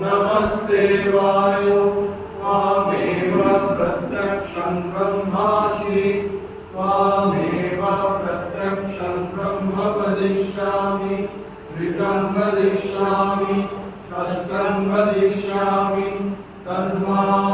नमस्ते वायो। त्वामेव प्रत्यक्षं ब्रह्मासि। प्रत्यक्षं ब्रह्म वदिष्यामि। ऋतं वदिष्यामि सत्यं वदिष्यामि। तन्मा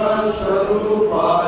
Sarupam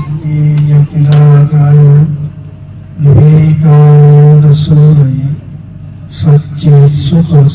ആത്മീയ പിതാവായ വിവേകാനന്ദ സൂതയെ സച്ചിസ്വസ്വരൂപായ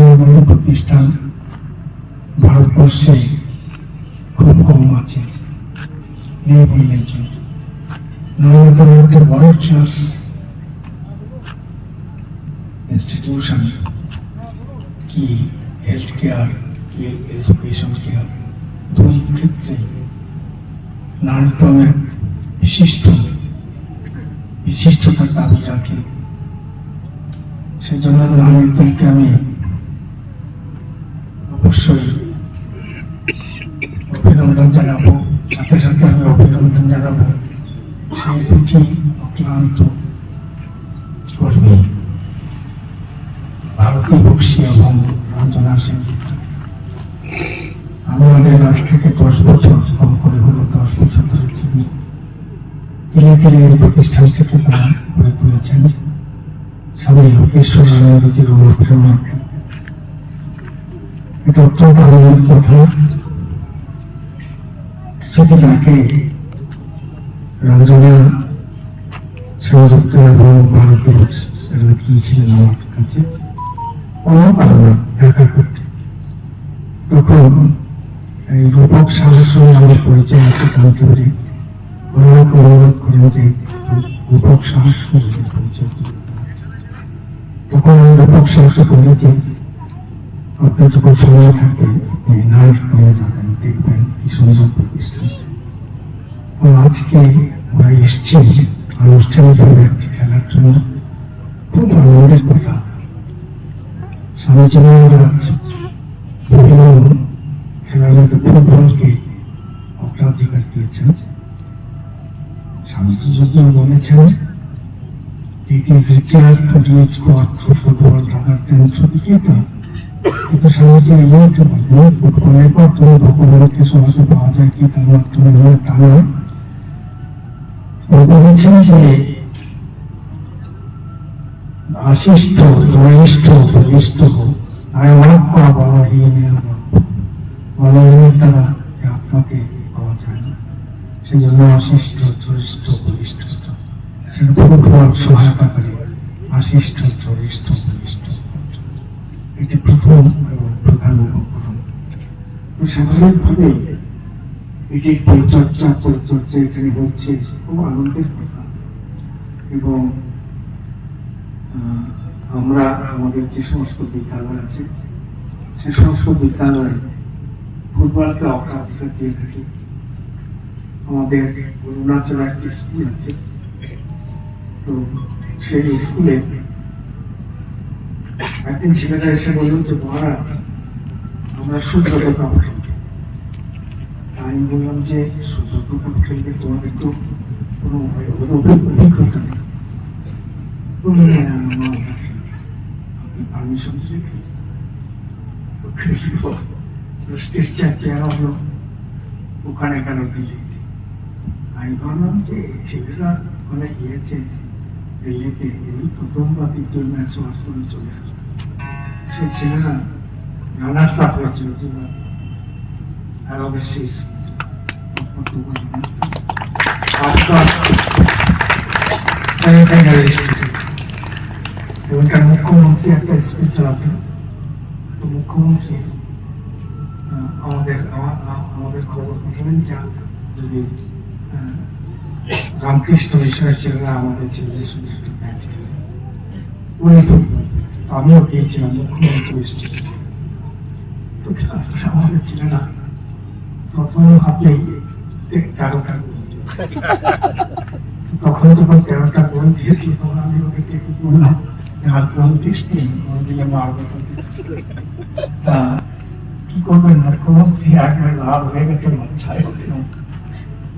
তাদের মতো প্রতিষ্ঠান ভারতবর্ষে খুব কম আছে। নেই বললেই চলে। নর্মদার একটা বড় ক্লাস ইনস্টিটিউশন কি? হেলথ কেয়ার কি? এডুকেশন কেয়ার দুই ক্ষেত্রে নারীতমের বিশিষ্ট, বিশিষ্টতার দাবি রাখে। সেজন্য নানা নারীতমকে আমি অবশ্যই। অভিনন্দন জানাব, সাথে সাথে আমি অভিনন্দন জানাব সেই দুটি অক্লান্ত কর্মী, ভারতী বক্সি এবং রঞ্জনা সেন। আমি ওদের আজ থেকে দশ বছর, কম করে হলো দশ বছর ধরে চিনি। ধীরে ধীরে এই প্রতিষ্ঠানটিকে তারা গড়ে তুলেছেন। স্বামী লোকেশ্বর আনন্দজির অনুপ্রেরণা এটা অত্যন্ত আনন্দের রঞ্জনা সংযুক্ত এবং ভারতের এগুলো গিয়েছিলেন আমার কাছে। করতে। তখন এই রূপক সাহস সঙ্গে আমার পরিচয় আছে, জানতে পেরে ওনাকে অনুরোধ করেন যে রূপক সাহস পরিচয় তখন আমি রূপক সাহস বলি যে আপনার যখন সময় থাকে আপনি নার্স করে যাবেন দেখবেন কি সুন্দর প্রতিষ্ঠান। আজকে ওরা এসছে আনুষ্ঠানিকভাবে একটি খেলার জন্য। খুব আনন্দের কথা। মহারাজ বিভিন্ন খেলার মধ্যে ফুটবলকে অগ্রাধিকার দিয়েছেন। স্বামীজি যদিও বলেছেন, it is richer to reach God through football rather than through কিন্তু বলেন ফুটবলের মাধ্যমে আত্মাকে পাওয়া যায় না। সেই জন্য আশিষ্ট জয়িষ্ঠ বলিষ্ঠ, সেটা ফুটবল সহায়তা করে। আশিষ্ট জয়িষ্ঠ বলিষ্ঠ। প্রধান উপকরণ আছে সে সমস্ত বিদ্যালয়ে ফুটবলকে অগ্রাধিকার দিয়ে থাকি। আমাদের অরুণাচলে একটি স্কুল আছে, তো সেই স্কুলে একদিন ছেলেরা এসে বলল যে মহারাজ আমরা সুব্রত কাপ খেলব তা আমি বললাম যে সুব্রত কাপ খেলবে তোমাদের তো কোনো অভিজ্ঞতা নেই। বললেন, ওখানে দিল্লি আমি ভাবলাম যে এই ছেলেরা ওখানে গিয়েছে দিল্লিতে এই প্রথম বা দ্বিতীয় ম্যাচ ওয়াচ করে চলে আসবে সেই ছেলেরা রানার্স আপ হয়েছিল দুবার আর মুখ্যমন্ত্রী একটা স্পিচ চালাতেন আমাদের আমা- আমাদের খবর পাঠালেন যা যদি রামকৃষ্ণ মিশনের ছেলেরা আমাদের ছেলেদের সঙ্গে একটা ম্যাচ খেলে। উনি আমিও গিয়েছিলাম মুখ্যমন্ত্রী এসেছিলেন তো তারপরে আমাদের ছেলেরা প্রথম হাতেই তেরোটা গোল দিল। তখন যখন তেরোটা গোল দিয়েছিল তখন আমি ওদেরকে একটু বললাম যে আর গোল দিস নি গোল দিলে মারবে তোদের তা কি করবেন মুখ্যমন্ত্রী একবার লাল হয়ে গেছে লজ্জায় ওদের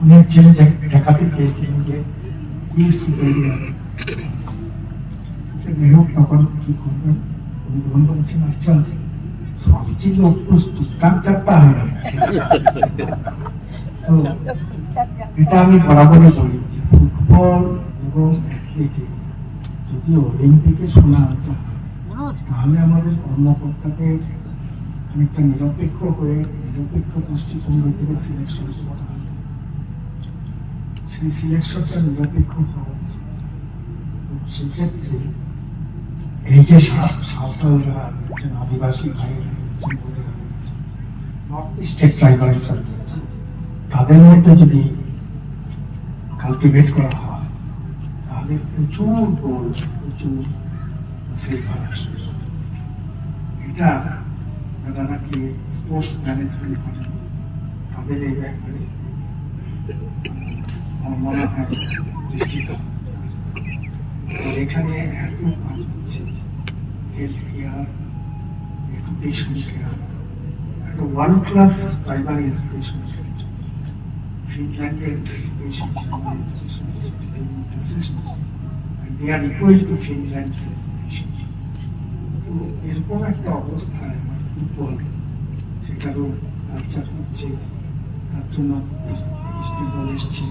উনি ছেলে দেখাতে চেয়েছিলেন যে কি সুপেরিয়ার যাই হোক তখন কি করবেন উনি তখন বলছেন আচ্ছা स्वामीजी लोग कुछ दुकान करता है তো এটা আমি বরাবরই বলি যে ফুটবল এবং অ্যাথলেটিক যদি অলিম্পিকে শোনা হতে হয় তাহলে আমাদের কর্মকর্তাদের খানিকটা নিরপেক্ষ হয়ে নিরপেক্ষ দৃষ্টিভঙ্গি থেকে সিলেকশন করা হবে সেই সিলেকশনটা নিরপেক্ষ হওয়া উচিত তো সেক্ষেত্রে এই যে সাঁওতালরা রয়েছেন আদিবাসী ভাইরা রয়েছেন বোনেরা রয়েছেন নর্থ ট্রাইবালসরা রয়েছে তাদের মধ্যে যদি কালটিভেট করা হয়, তাহলে প্রচুর গোল প্রচুর সিলভার আসবে। এটা যারা নাকি স্পোর্টস ম্যানেজমেন্ট করেন তাদের এই ব্যাপারে আমার মনে হয় দৃষ্টি দেওয়া আর এখানে এত কাজ হচ্ছে হেলথ কেয়ার এডুকেশন কেয়ার একটা world class primary education ফিনল্যান্ডের education they are equal to Finland তো এরকম একটা অবস্থায় আমার ফুটবল সেটারও কালচার হচ্ছে, তার জন্য ইস্ট বেঙ্গল এসছে।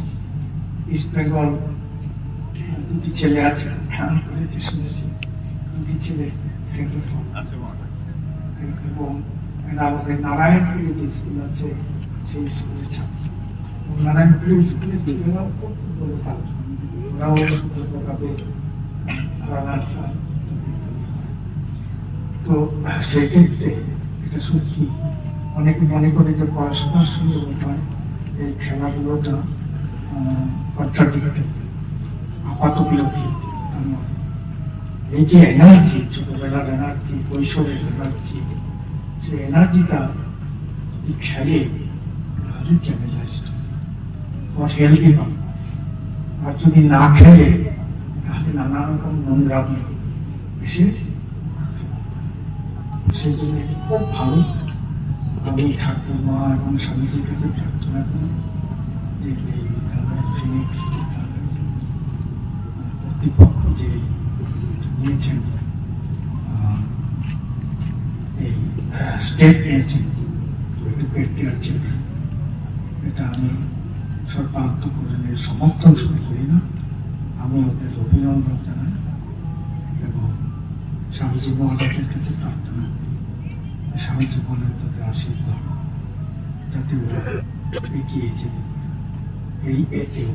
ইস্ট বেঙ্গল দুটি ছেলে আছে গান করেছে শুনেছি। দুটি ছেলে সেন্টার এবং আমাদের নারায়ণপুরে যে স্কুল আছে সেই স্কুলের ছাত্র। নারায়ণপুরের স্কুলের ছেলেরাও খুব ফুটবল ভালো ওরাও সুন্দরভাবে তো সেক্ষেত্রে এটা সত্যি অনেকে মনে করে যে পড়াশোনার সঙ্গে বোধ হয় এই খেলাধুলোটা কন্ট্রাডিক্টরি আপাত বিরোধী তা নয় এই যে এনার্জি ছোটবেলার এনার্জি কৈশোরের এনার্জি সেই এনার্জিটা খেলে তাহলে চ্যানেলাইজড ফর হেলদি আর যদি না খেলে, তাহলে নানা রকম নোংরামি এসে সেই জন্য খুব ভালো আমি ঠাকুর মা এবং স্বামীজির কাছে প্রার্থনা করি যে এই বিদ্যালয়ের ফিনিক্স বিদ্যালয়ের আহ, কর্তৃপক্ষ যে নিয়েছেন এই স্টেপ নিয়েছেন দেয়ার চিলড্রেন এটা আমি সর্বান্তকরণের সমর্থন শুরু করি না। আমি ওদের অভিনন্দন জানাই এবং স্বামীজি মহারাজের কাছে প্রার্থনা করি স্বামীজি মহারাজ তাদের আশীর্বাদ যাতে ওরা এগিয়ে পারে। এই এতেও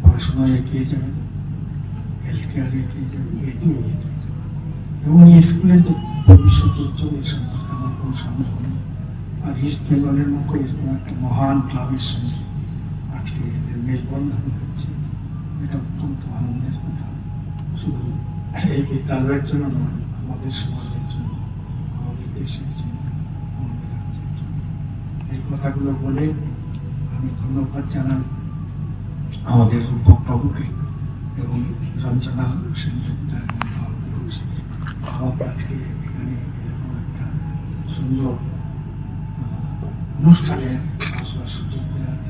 পড়াশোনায় এগিয়ে যাবে হেলথ কেয়ারে এগিয়ে যাবে যাবে এবং এই স্কুলের যে ভবিষ্যৎ উজ্জ্বল এ সম্পর্কে আমার কোনো সন্দেহ নেই আর ইস্ট বেঙ্গলের মতো এরকম একটা মহান ক্লাবের সঙ্গে আজকে মেলবন্ধন হয়েছে এটা অত্যন্ত আনন্দের কথা শুধু এই বিদ্যালয়ের জন্য নয় আমাদের সমাজের জন্য আমাদের দেশের জন্য আমাদের রাজ্যের জন্য এই কথাগুলো বলে আমি ধন্যবাদ জানাই আমাদের রূপক এবং রঞ্জনা সেনগুপ্তা এবং ভারত আমাকে আজকে এখানে এরকম একটা সুন্দর অনুষ্ঠানে আসবার সুযোগ দেওয়া